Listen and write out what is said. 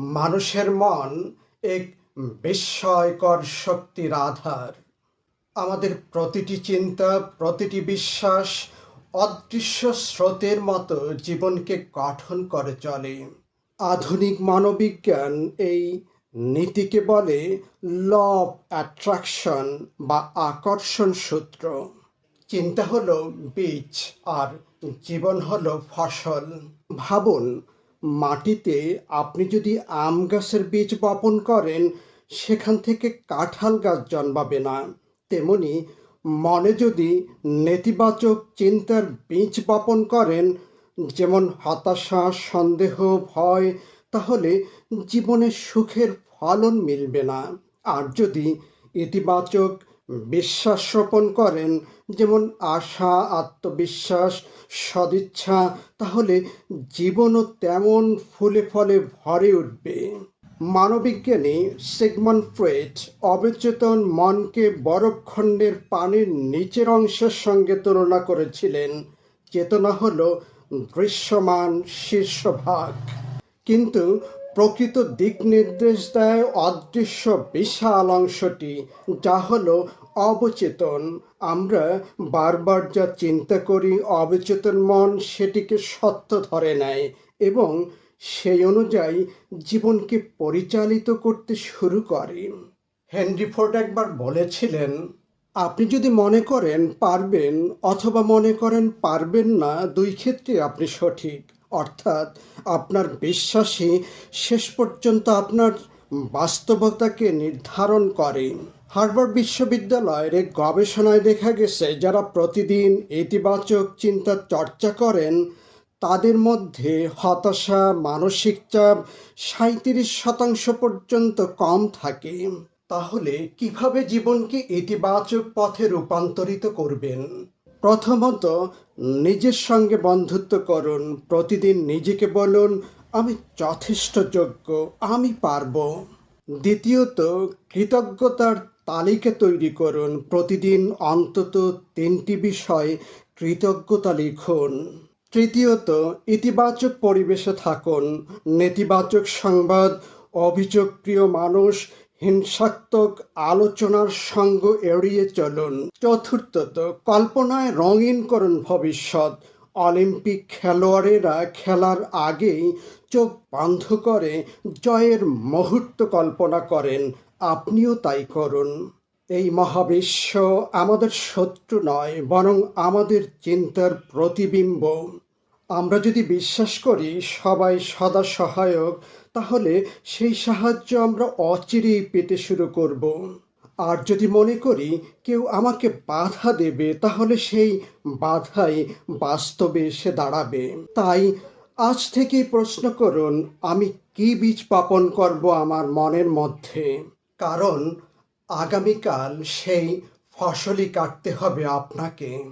মানুষের মন এক বিস্ময়কর শক্তির আধার আমাদের প্রতিটি চিন্তা, প্রতিটি বিশ্বাস অদৃশ্য স্রোতের মতো জীবনকে গঠন করে চলে। আধুনিক মানবিজ্ঞান এই নীতিকে বলে ল অফ অ্যাট্রাকশন বা আকর্ষণ সূত্র। চিন্তা হলো বীজ আর জীবন হলো ফসল। ভাবুন মাটিতে আপনি যদি আম গাছের বীজ বপন করেন, সেখান থেকে কাঁঠাল গাছ জন্মাবে না। তেমনি মনে যদি নেতিবাচক চিন্তার বীজ বপন করেন, যেমন হতাশা, সন্দেহ, ভয়, তাহলে জীবনে সুখের ফলন মিলবে না। আর যদি ইতিবাচক বিশ্বাস রোপণ করেন, যেমন আশা, আত্মবিশ্বাস, সদিচ্ছা, তাহলে জীবনও তেমন ফুলে ফলে ভরে উঠবে। মানবিজ্ঞানী সিগমন্ড ফ্রেড অবচেতন মনকে বরফখণ্ডের পানির নিচের অংশের সঙ্গে তুলনা করেছিলেন। চেতনা হল দৃশ্যমান শীর্ষভাগ। কিন্তু প্রকৃত দিক নির্দেশ দেয় অদৃশ্য বিশাল অংশটি, যা হলো অবচেতন। আমরা বারবার যা চিন্তা করি, অবচেতন মন সেটিকে সত্য ধরে নেয় এবং সেই অনুযায়ী জীবনকে পরিচালিত করতে শুরু করে। হেনরি ফোর্ড একবার বলেছিলেন, আপনি যদি মনে করেন পারবেন অথবা মনে করেন পারবেন না, দুই ক্ষেত্রে আপনি সঠিক। অর্থাৎ আপনার বিশ্বাসই শেষ পর্যন্ত আপনার বাস্তবতাকে নির্ধারণ করে। হার্ভার্ড বিশ্ববিদ্যালয়ের এক গবেষণায় দেখা গেছে, যারা প্রতিদিন ইতিবাচক চিন্তা চর্চা করেন, তাদের মধ্যে হতাশা, মানসিক চাপ সাঁত্রিশ শতাংশ পর্যন্ত কম থাকে। তাহলে কীভাবে জীবনকে ইতিবাচক পথে রূপান্তরিত করবেন? প্রথমত, নিজের সঙ্গে বন্ধুত্ব করুন, প্রতিদিন নিজেকে বলুন, আমি যথেষ্ট যোগ্য, আমি পারব। দ্বিতীয়ত, কৃতজ্ঞতার তালিকা তৈরি করুন, প্রতিদিন অন্তত তিনটি বিষয় কৃতজ্ঞতা লিখুন। তৃতীয়ত, ইতিবাচক পরিবেশে থাকুন, নেতিবাচক সংবাদ, অভিযোগপ্রিয় মানুষ হিংসাত্মক আলোচনার সঙ্গ এড়িয়ে চলুন। চতুর্থত, কল্পনায় রঙিন করুন ভবিষ্যৎ। অলিম্পিক খেলোয়াড়েরা খেলার আগেই চোখ বন্ধ করে জয়ের মুহূর্ত কল্পনা করেন। আপনিও তাই করুন। এই মহাবিশ্ব আমাদের শত্রু নয়, বরং আমাদের চিন্তার প্রতিবিম্ব। আমরা যদি বিশ্বাস করি সবাই সদা সহায়ক, তাহলে সেই সাহায্য আমরা অচিরেই পেতে শুরু করব। আর যদি মনে করি কেউ আমাকে বাধা দেবে, তাহলে সেই বাধাই বাস্তবে এসে দাঁড়াবে। তাই আজ থেকেই প্রশ্ন করুন, আমি কি বীজ বপন করব আমার মনের মধ্যে? কারণ আগামীকাল সেই ফসলই কাটতে হবে আপনাকে।